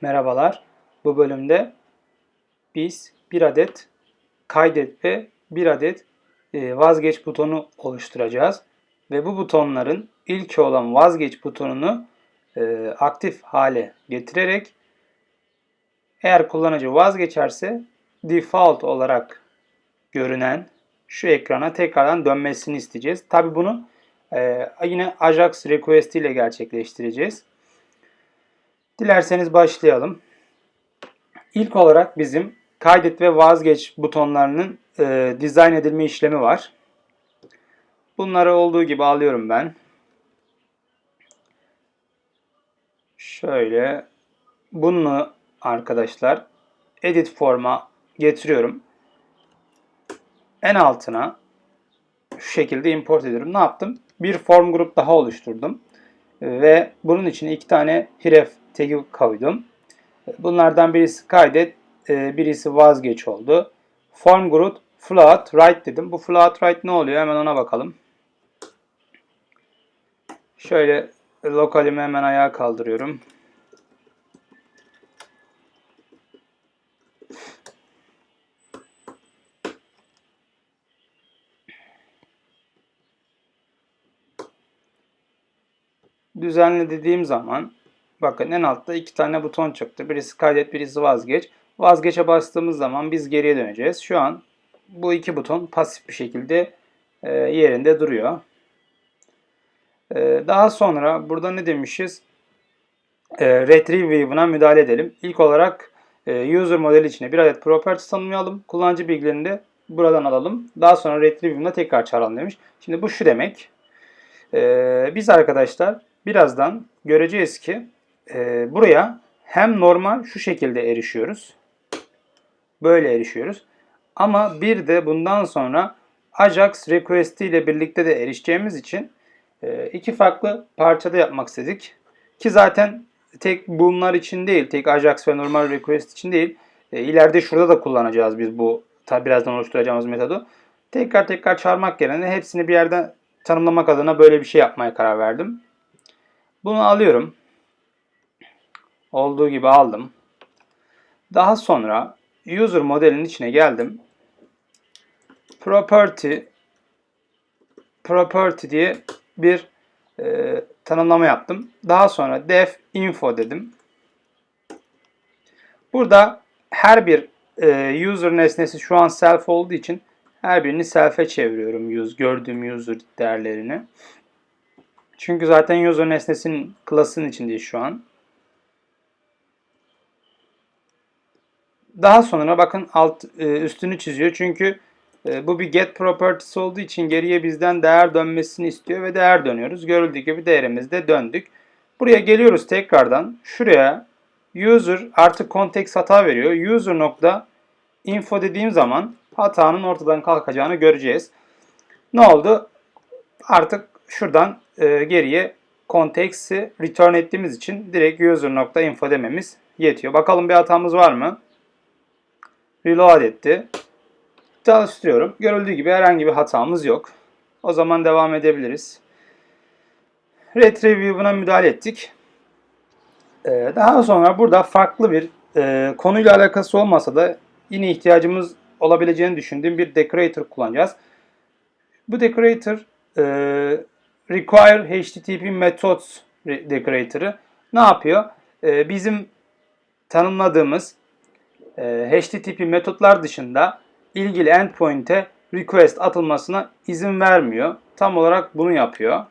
Merhabalar. Bu bölümde biz bir adet kaydet ve bir adet e, vazgeç butonu oluşturacağız. Ve bu butonların ilki olan vazgeç butonunu e, aktif hale getirerek eğer kullanıcı vazgeçerse default olarak görünen şu ekrana tekrardan dönmesini isteyeceğiz. Tabi bunu e, yine Ajax request ile gerçekleştireceğiz. Dilerseniz başlayalım. İlk olarak bizim kaydet ve vazgeç butonlarının e, dizayn edilme işlemi var. Bunları olduğu gibi alıyorum ben. Şöyle bunu arkadaşlar edit forma getiriyorum. En altına şu şekilde import ediyorum. Ne yaptım? Bir form grup daha oluşturdum. Ve bunun için iki tane href tagi koydum. Bunlardan birisi kaydet, e, birisi vazgeç oldu. Form group float right dedim. Bu float right ne oluyor? Hemen ona bakalım. Şöyle lokalimi hemen ayağa kaldırıyorum. Düzenle dediğim zaman bakın en altta iki tane buton çıktı. Birisi kaydet, birisi vazgeç. Vazgeçe bastığımız zaman biz geriye döneceğiz. Şu an bu iki buton pasif bir şekilde e, yerinde duruyor. E, daha sonra burada ne demişiz? E, Retrieve müdahale edelim. İlk olarak e, user modeli içine bir adet property tanımlayalım. Kullanıcı bilgilerini de buradan alalım. Daha sonra Retrieve view'una tekrar çağıralım demiş. Şimdi bu şu demek. Biz arkadaşlar birazdan göreceğiz ki e, buraya hem normal şu şekilde erişiyoruz. Böyle erişiyoruz. Ama bir de bundan sonra Ajax request ile birlikte de erişeceğimiz için e, iki farklı parçada yapmak istedik. Ki zaten tek bunlar için değil, tek Ajax ve normal request için değil. E, ileride şurada da kullanacağız biz bu tabi birazdan oluşturacağımız metodu. Tekrar tekrar çağırmak yerine hepsini bir yerden tanımlamak adına böyle bir şey yapmaya karar verdim. Bunu alıyorum. Olduğu gibi aldım. Daha sonra user modelin içine geldim. Property property diye bir e, tanımlama yaptım. Daha sonra def info dedim. Burada her bir e, user nesnesi şu an self olduğu için her birini self'e çeviriyorum use, gördüğüm user değerlerini. Çünkü zaten user nesnesinin class'ın içindeyiz şu an. Daha sonra bakın alt e, üstünü çiziyor. Çünkü e, bu bir get properties olduğu için geriye bizden değer dönmesini istiyor ve değer dönüyoruz. Görüldüğü gibi değerimizde döndük. Buraya geliyoruz tekrardan. Şuraya user artık context hata veriyor. User nokta info dediğim zaman hatanın ortadan kalkacağını göreceğiz. Ne oldu? Artık şuradan e, geriye context'i return ettiğimiz için direkt user.info dememiz yetiyor. Bakalım bir hatamız var mı? Reload etti. Çalıştırıyorum. Görüldüğü gibi herhangi bir hatamız yok. O zaman devam edebiliriz. Retrieve buna müdahale ettik. Ee, daha sonra burada farklı bir e, konuyla alakası olmasa da yine ihtiyacımız olabileceğini düşündüğüm bir decorator kullanacağız. Bu decorator e, require http methods decorator'ı ne yapıyor? E, bizim tanımladığımız HTTP metotlar dışında ilgili endpoint'e request atılmasına izin vermiyor. Tam olarak bunu yapıyor.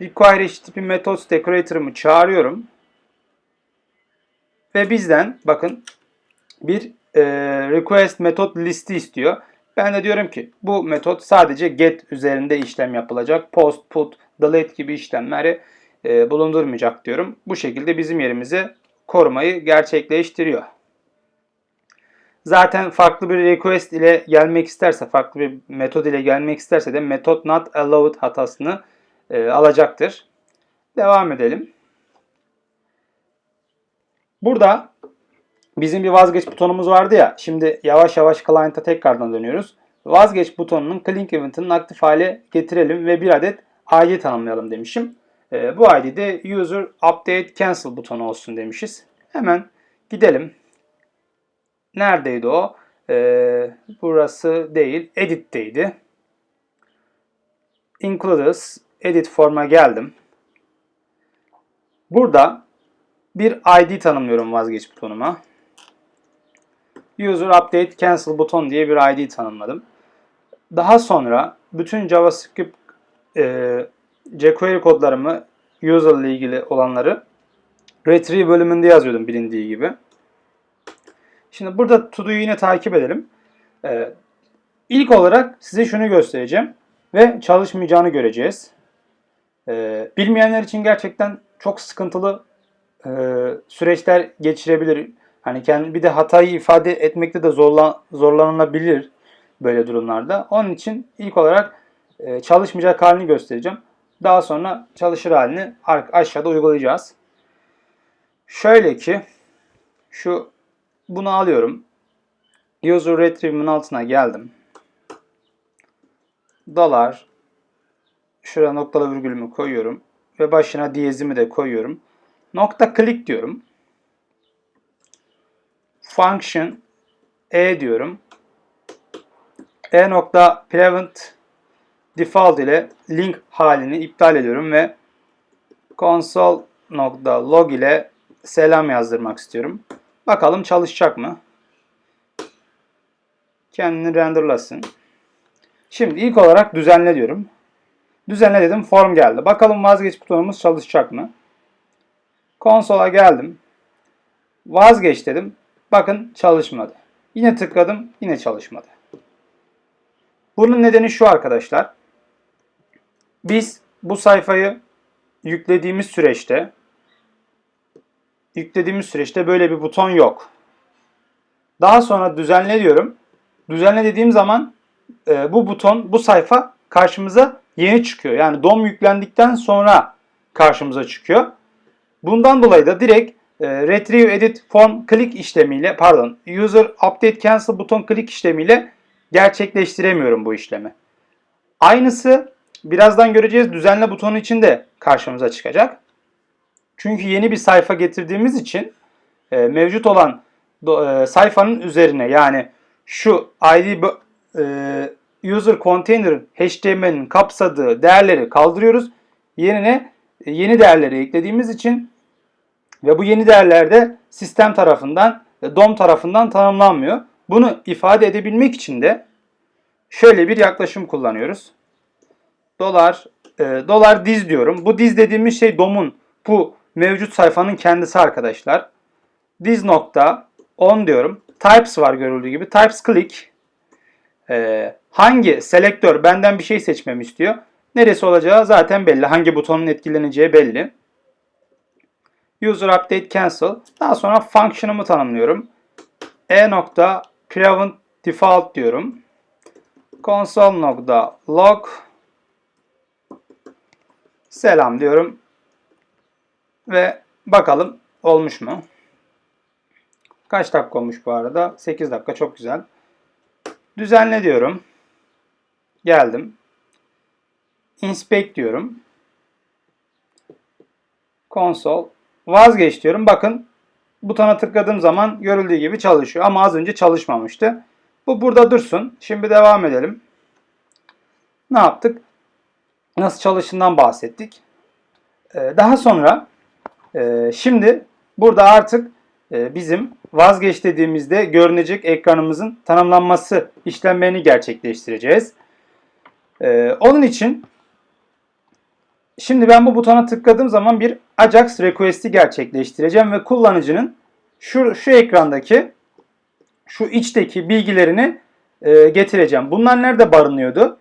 Require HTTP methods decorator'ımı çağırıyorum. Ve bizden bakın bir e, request metot listi istiyor. Ben de diyorum ki bu metot sadece get üzerinde işlem yapılacak. Post, put, delete gibi işlemleri e, bulundurmayacak diyorum. Bu şekilde bizim yerimize korumayı gerçekleştiriyor. Zaten farklı bir request ile gelmek isterse, farklı bir metod ile gelmek isterse de method not allowed hatasını e, alacaktır. Devam edelim. Burada bizim bir vazgeç butonumuz vardı ya. Şimdi yavaş yavaş client'a tekrardan dönüyoruz. Vazgeç butonunun Clink Event'ının aktif hale getirelim ve bir adet ID tanımlayalım demişim. E, bu ID'de user update cancel butonu olsun demişiz. Hemen gidelim. Neredeydi o? E, burası değil. Edit'teydi. Includes edit form'a geldim. Burada bir ID tanımlıyorum vazgeç butonuma. User Update Cancel buton diye bir ID tanımladım. Daha sonra bütün JavaScript e, jQuery kodlarımı user ile ilgili olanları retrieve bölümünde yazıyordum bilindiği gibi. Şimdi burada todo'yu yine takip edelim. Ee, ilk olarak size şunu göstereceğim ve çalışmayacağını göreceğiz. Ee, bilmeyenler için gerçekten çok sıkıntılı e, süreçler geçirebilir. Hani kendi bir de hatayı ifade etmekte de zorlan, zorlanılabilir böyle durumlarda. Onun için ilk olarak e, çalışmayacak halini göstereceğim. Daha sonra çalışır halini aşağıda uygulayacağız. Şöyle ki şu bunu alıyorum. User Retrieve'in altına geldim. Dolar şuraya noktalı virgülümü koyuyorum ve başına diyezimi de koyuyorum. Nokta click diyorum. Function e diyorum. e nokta prevent default ile link halini iptal ediyorum ve console nokta log ile selam yazdırmak istiyorum. Bakalım çalışacak mı? Kendini renderlasın. Şimdi ilk olarak düzenle diyorum. Düzenle dedim form geldi. Bakalım vazgeç butonumuz çalışacak mı? Konsola geldim. Vazgeç dedim. Bakın çalışmadı. Yine tıkladım. Yine çalışmadı. Bunun nedeni şu arkadaşlar. Biz bu sayfayı yüklediğimiz süreçte yüklediğimiz süreçte böyle bir buton yok. Daha sonra düzenle diyorum. Düzenle dediğim zaman e, bu buton, bu sayfa karşımıza yeni çıkıyor. Yani DOM yüklendikten sonra karşımıza çıkıyor. Bundan dolayı da direkt e, Retrieve Edit Form Click işlemiyle, pardon, User Update Cancel buton click işlemiyle gerçekleştiremiyorum bu işlemi. Aynısı birazdan göreceğiz düzenle butonu için de karşımıza çıkacak. Çünkü yeni bir sayfa getirdiğimiz için e, mevcut olan e, sayfanın üzerine yani şu ID e, user container HTML'in kapsadığı değerleri kaldırıyoruz. Yerine e, yeni değerleri eklediğimiz için ve bu yeni değerler de sistem tarafından, e, DOM tarafından tanımlanmıyor. Bunu ifade edebilmek için de şöyle bir yaklaşım kullanıyoruz. Dolar e, dolar diz diyorum. Bu diz dediğimiz şey DOM'un bu mevcut sayfanın kendisi arkadaşlar. Diz nokta on diyorum. Types var görüldüğü gibi. Types click. Ee, hangi selektör benden bir şey seçmemi istiyor. Neresi olacağı zaten belli. Hangi butonun etkileneceği belli. User update cancel. Daha sonra function'ımı tanımlıyorum. E nokta prevent default diyorum. Console nokta log selam diyorum. Ve bakalım olmuş mu? Kaç dakika olmuş bu arada? 8 dakika çok güzel. Düzenle diyorum. Geldim. Inspect diyorum. Konsol. Vazgeç diyorum. Bakın butona tıkladığım zaman görüldüğü gibi çalışıyor. Ama az önce çalışmamıştı. Bu burada dursun. Şimdi devam edelim. Ne yaptık? Nasıl çalıştığından bahsettik. Ee, daha sonra ee, şimdi burada artık e, bizim vazgeç dediğimizde görünecek ekranımızın tanımlanması işlemlerini gerçekleştireceğiz. Ee, onun için şimdi ben bu butona tıkladığım zaman bir Ajax request'i gerçekleştireceğim ve kullanıcının şu, şu ekrandaki şu içteki bilgilerini e, getireceğim. Bunlar nerede barınıyordu?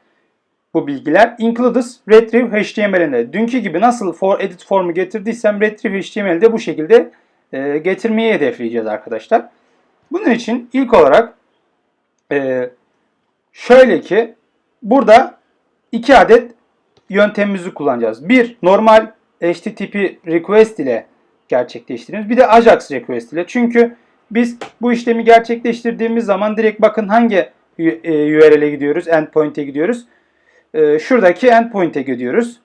Bu bilgiler. Includes retrieve HTML'inde. Dünkü gibi nasıl for edit formu getirdiysem retrieve HTML'de bu şekilde e, getirmeyi hedefleyeceğiz arkadaşlar. Bunun için ilk olarak e, şöyle ki burada iki adet yöntemimizi kullanacağız. Bir normal HTTP request ile gerçekleştiriyoruz. Bir de Ajax request ile. Çünkü biz bu işlemi gerçekleştirdiğimiz zaman direkt bakın hangi URL'e gidiyoruz, endpoint'e gidiyoruz e, şuradaki endpoint'e gidiyoruz.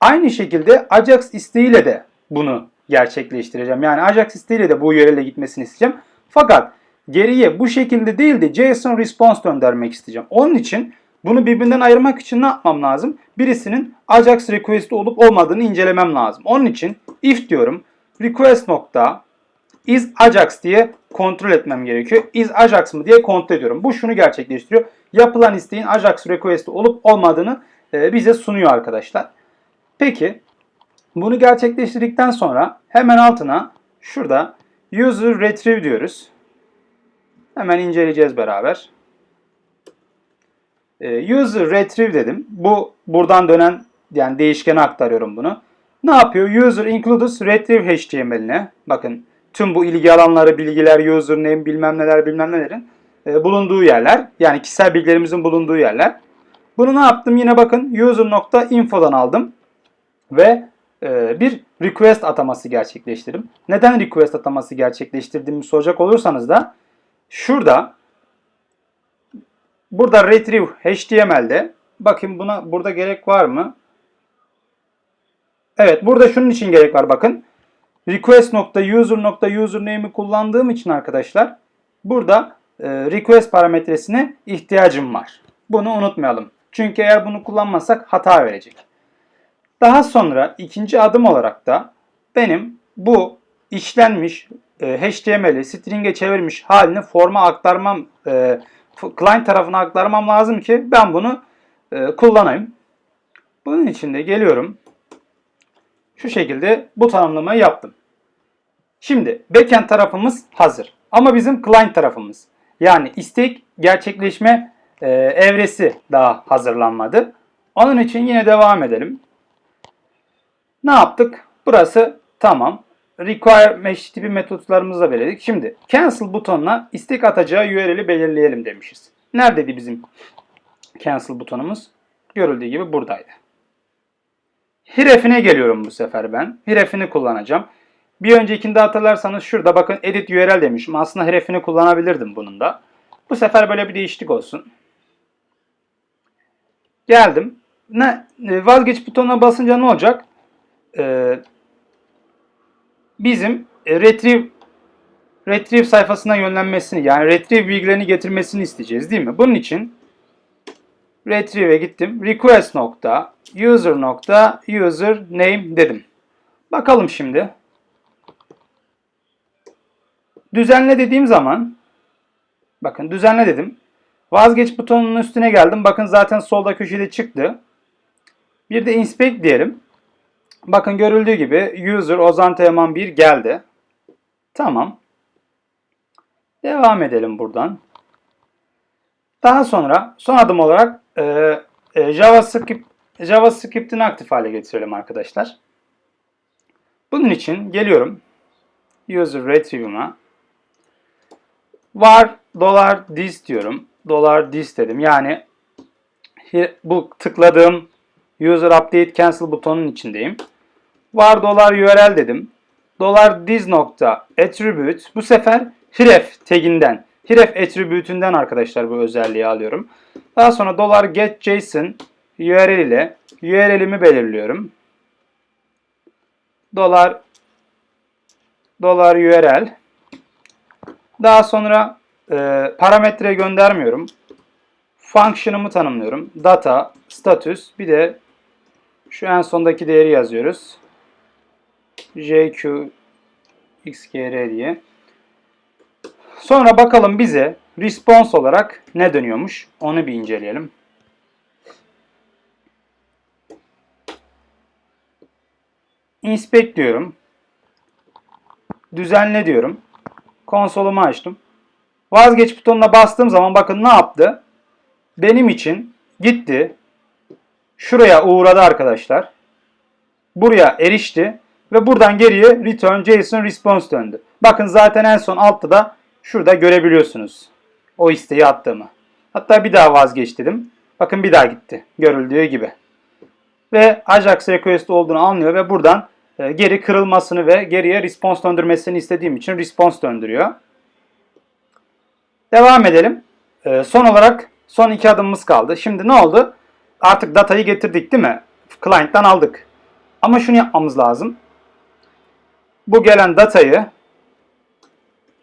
Aynı şekilde Ajax isteğiyle de bunu gerçekleştireceğim. Yani Ajax isteğiyle de bu URL'e gitmesini isteyeceğim. Fakat geriye bu şekilde değil de JSON response göndermek isteyeceğim. Onun için bunu birbirinden ayırmak için ne yapmam lazım? Birisinin Ajax request'i olup olmadığını incelemem lazım. Onun için if diyorum request nokta is Ajax diye kontrol etmem gerekiyor. Is Ajax mı diye kontrol ediyorum. Bu şunu gerçekleştiriyor. Yapılan isteğin Ajax request'i olup olmadığını e, bize sunuyor arkadaşlar. Peki bunu gerçekleştirdikten sonra hemen altına şurada user retrieve diyoruz. Hemen inceleyeceğiz beraber. Ee, user retrieve dedim. Bu buradan dönen yani değişkene aktarıyorum bunu. Ne yapıyor? User includes retrieve HTML'ine. Bakın tüm bu ilgi alanları, bilgiler, username bilmem neler bilmem nelerin e, bulunduğu yerler. Yani kişisel bilgilerimizin bulunduğu yerler. Bunu ne yaptım? Yine bakın user.info'dan aldım. Ve e, bir request ataması gerçekleştirdim. Neden request ataması gerçekleştirdiğimi soracak olursanız da şurada burada retrieve HTML'de bakın buna burada gerek var mı? Evet burada şunun için gerek var bakın. request.user.username'i kullandığım için arkadaşlar burada request parametresine ihtiyacım var. Bunu unutmayalım. Çünkü eğer bunu kullanmazsak hata verecek. Daha sonra ikinci adım olarak da benim bu işlenmiş e, HTML'i string'e çevirmiş halini forma aktarmam, e, client tarafına aktarmam lazım ki ben bunu e, kullanayım. Bunun için de geliyorum. Şu şekilde bu tanımlamayı yaptım. Şimdi backend tarafımız hazır. Ama bizim client tarafımız yani istek gerçekleşme e, evresi daha hazırlanmadı. Onun için yine devam edelim. Ne yaptık? Burası tamam. Require mesh tipi metotlarımızı da belirledik. Şimdi cancel butonuna istek atacağı URL'i belirleyelim demişiz. Neredeydi bizim cancel butonumuz? Görüldüğü gibi buradaydı. Href'ine geliyorum bu sefer ben. Href'ini kullanacağım. Bir öncekinde hatırlarsanız şurada bakın edit URL demişim. Aslında href'ini kullanabilirdim bunun da. Bu sefer böyle bir değişiklik olsun. Geldim. Ne vazgeç butonuna basınca ne olacak? Ee, bizim e, retrieve retrieve sayfasına yönlenmesini yani retrieve bilgilerini getirmesini isteyeceğiz değil mi? Bunun için retrieve'e gittim. Request nokta user nokta user name dedim. Bakalım şimdi. Düzenle dediğim zaman bakın düzenle dedim. Vazgeç butonunun üstüne geldim. Bakın zaten solda köşede çıktı. Bir de inspect diyelim. Bakın görüldüğü gibi user Ozan Teoman 1 geldi. Tamam. Devam edelim buradan. Daha sonra son adım olarak e, e, JavaScript JavaScript'ini aktif hale getirelim arkadaşlar. Bunun için geliyorum user retrieve'ıma var dolar this diyorum. Dolar this dedim. Yani bu tıkladığım user update cancel butonun içindeyim. Var dolar URL dedim. Dolar this nokta attribute bu sefer href taginden href attribute'ünden arkadaşlar bu özelliği alıyorum. Daha sonra dolar get JSON URL ile URL'imi belirliyorum. Dolar dolar URL daha sonra e, parametre göndermiyorum. Function'ımı tanımlıyorum. Data, status bir de şu en sondaki değeri yazıyoruz. JQ XGR diye. Sonra bakalım bize response olarak ne dönüyormuş. Onu bir inceleyelim. Inspect diyorum. Düzenle diyorum. Konsolumu açtım. Vazgeç butonuna bastığım zaman bakın ne yaptı? Benim için gitti. Şuraya uğradı arkadaşlar. Buraya erişti. Ve buradan geriye return JSON response döndü. Bakın zaten en son altta da şurada görebiliyorsunuz. O isteği attığımı. Hatta bir daha vazgeç dedim. Bakın bir daha gitti. Görüldüğü gibi. Ve Ajax request olduğunu anlıyor ve buradan geri kırılmasını ve geriye response döndürmesini istediğim için response döndürüyor. Devam edelim. E, son olarak son iki adımımız kaldı. Şimdi ne oldu? Artık datayı getirdik değil mi? Client'tan aldık. Ama şunu yapmamız lazım. Bu gelen datayı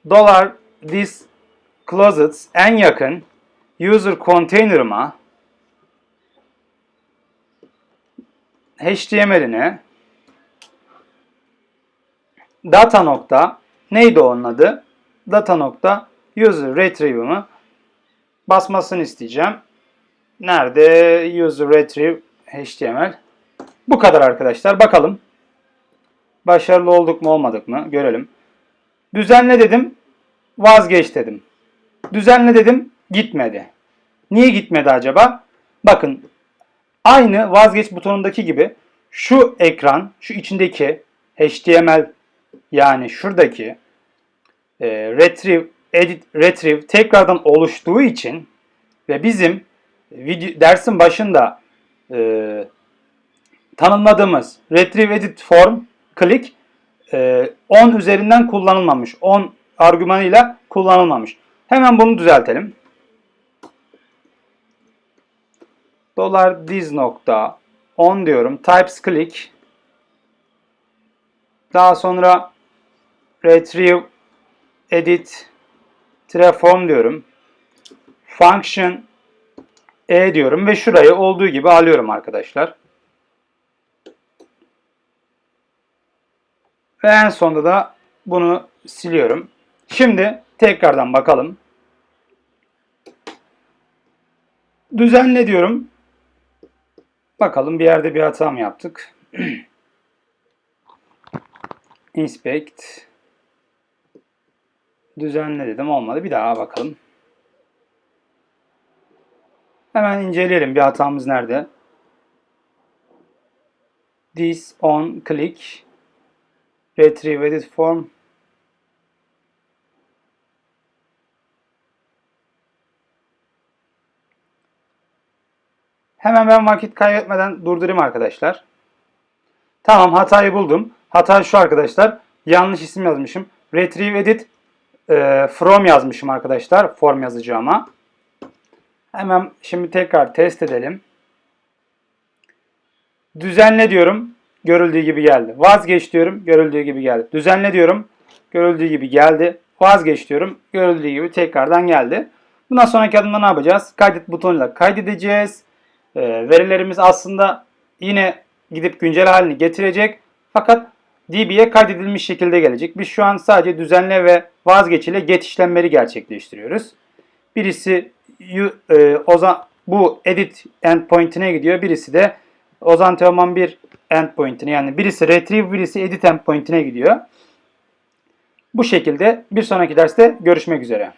dolar this closets en yakın user container'ıma HTML'ine data nokta neydi onun adı? Data nokta user retrieve'ımı basmasını isteyeceğim. Nerede? User retrieve HTML. Bu kadar arkadaşlar. Bakalım. Başarılı olduk mu olmadık mı? Görelim. Düzenle dedim. Vazgeç dedim. Düzenle dedim. Gitmedi. Niye gitmedi acaba? Bakın. Aynı vazgeç butonundaki gibi şu ekran, şu içindeki HTML yani şuradaki e, retrieve, edit, retrieve tekrardan oluştuğu için ve bizim video, dersin başında e, tanımladığımız retrieve edit form click e, 10 üzerinden kullanılmamış. 10 argümanıyla kullanılmamış. Hemen bunu düzeltelim. Dolar diz nokta 10 diyorum. Types click. Daha sonra retrieve edit form diyorum. Function e diyorum ve şurayı olduğu gibi alıyorum arkadaşlar. Ve en sonunda da bunu siliyorum. Şimdi tekrardan bakalım. Düzenle diyorum. Bakalım bir yerde bir hata mı yaptık? Inspect. Düzenle dedim olmadı. Bir daha bakalım. Hemen inceleyelim bir hatamız nerede. This on click retrieve edit form Hemen ben vakit kaybetmeden durdurayım arkadaşlar. Tamam hatayı buldum. Hata şu arkadaşlar. Yanlış isim yazmışım. Retrieve edit e, from yazmışım arkadaşlar. Form yazacağıma. Hemen şimdi tekrar test edelim. Düzenle diyorum. Görüldüğü gibi geldi. Vazgeç diyorum. Görüldüğü gibi geldi. Düzenle diyorum. Görüldüğü gibi geldi. Vazgeç diyorum. Görüldüğü gibi tekrardan geldi. Bundan sonraki adımda ne yapacağız? Kaydet butonuyla kaydedeceğiz. E, verilerimiz aslında yine gidip güncel halini getirecek. Fakat DB'ye kaydedilmiş şekilde gelecek. Biz şu an sadece düzenle ve vazgeç ile get işlemleri gerçekleştiriyoruz. Birisi e, Ozan, bu edit endpoint'ine gidiyor. Birisi de Ozan Teoman 1 endpoint'ine yani birisi retrieve birisi edit endpoint'ine gidiyor. Bu şekilde bir sonraki derste görüşmek üzere.